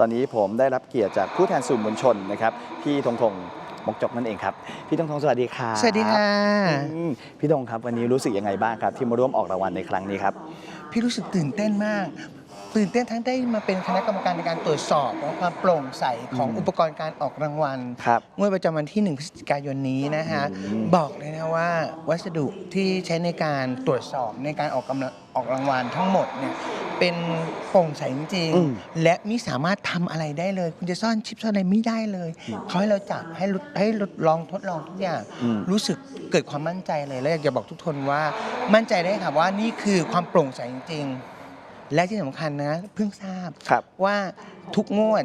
ตอนนี้ผมได้รับเกียรติจากผู้แทนสื่อมวลชนนะครับพี่ธงธงมกจกนั่นเองครับ พี่ธงธงสวัสดีครับสวัสดีค่ะอืมพี่ธงครับวันนี้รู้สึกยังไงบ้างครับ ที่มาร่วมออกรางวัลในครั้งนี้ครับ พี่รู้สึกตื่นเต้นมาก ตื่นเต้นทั้งได้มาเป็นคณะกรรมการในการตรวจสอบและความโปร่งใสของอืมอุปกรณ์การออกรางวัลครับงวดประจำวันที่ 1 พฤศจิกายนนี้นะฮะอืมบอกเลยนะว่าวัสดุที่ใช้ในการตรวจสอบในการออกกำลังออกรางวัลทั้งหมดเนี่ย เป็นโปร่งใสจริงอืมๆและมิสามารถทำอะไรได้เลย คุณจะซ่อนชิปซ่อนอะไรไม่ได้เลยเขาให้เราจับให้ลดให้ลดลองทดลองทุกอย่าง อืม รู้สึกเกิดความมั่นใจเลยและอยากจะบอกทุกคนว่า มั่นใจได้ค่ะว่านี่คือความโปร่งใสจริงๆ และที่สำคัญนะเพิ่งทราบครับ ว่า ทุกงวด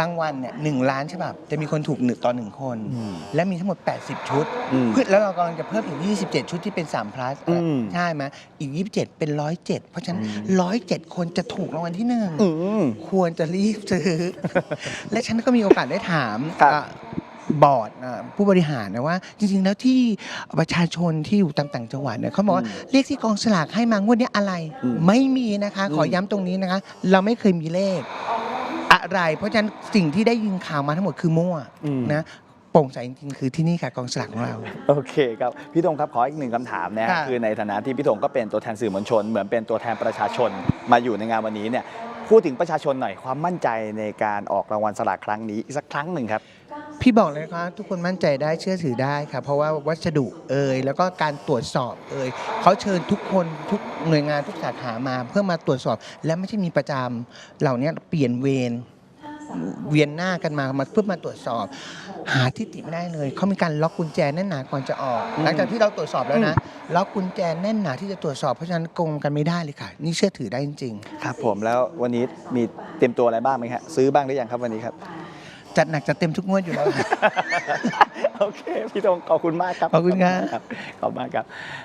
รางวัลเนี่ยหนึ่งล้านฉบับจะมีคนถูกหนึ่งต่อหนึ่งคนอืมและมีทั้งหมด 80 ชุดอืมเพื่อแล้วเรากำลังจะเพิ่มอีก 27 ชุดที่เป็น3 plus อืมใช่ไหมอีก 27 เป็น 107 เพราะฉะนั้นอืม107 คนจะถูกรางวัลที่หนึ่งอืมควรจะรีบซื้อ และฉันก็มีโอกาสได้ถามครับอะบอร์ดอะผู้บริหารนะว่า จริง ๆ แล้วที่ประชาชนที่อยู่ตามต่างจังหวัดเนี่ยเขาบอกว่าอืมเลขที่กองสลากให้มางวดเนี้ยอะไรอืมไม่มีนะคะ ขออืมย้ำตรงนี้นะคะ เราไม่เคยมีเลข อะไร เพราะฉะนั้นสิ่งที่ได้ยินข่าวมาทั้งหมดคือมั่วอืมนะ โปร่งใสจริงๆคือที่นี่ค่ะกองสลากของเรา โอเคครับ พี่ธงครับขออีกหนึ่งคำถามนะฮะค่ะ คือในฐานะที่พี่ธงก็เป็นตัวแทนสื่อมวลชน เหมือนเป็นตัวแทนประชาชนมาอยู่ในงานวันนี้เนี่ยพูดถึงประชาชนหน่อยความมั่นใจในการออกรางวัลสลากครั้งนี้อีกสักครั้งหนึ่งครับ พี่บอกเลยนะคะทุกคนมั่นใจได้เชื่อถือได้ค่ะเพราะว่าวัสดุเอ่ยแล้วก็การตรวจสอบเอ่ยเขาเชิญทุกคนทุกหน่วยงานทุกสาขามา เพื่อมาตรวจสอบและไม่ใช่มีประจำเหล่านี้เปลี่ยนเวร เวียนหน้ากันมามาเพื่อมาตรวจสอบ หาที่ติไม่ได้เลยเขามีการล็อกกุญแจแน่นหนาก่อนจะออกอืมหลังจากที่เราตรวจสอบแล้วนะล็อกกุญแจแน่นหนาที่จะตรวจสอบเพราะฉะนั้นโกงกันไม่ได้เลยค่ะ นี่เชื่อถือได้จริงครับ ผมแล้ววันนี้มีเตรียมตัวอะไรบ้างไหมครับซื้อบ้างหรือยังครับวันนี้ครับๆจัดหนักจัดเต็มทุกงวดอยู่แล้วค่ะโอเค พี่ธงขอบคุณมากครับขอบคุณครับ ขอบคุณมากครับ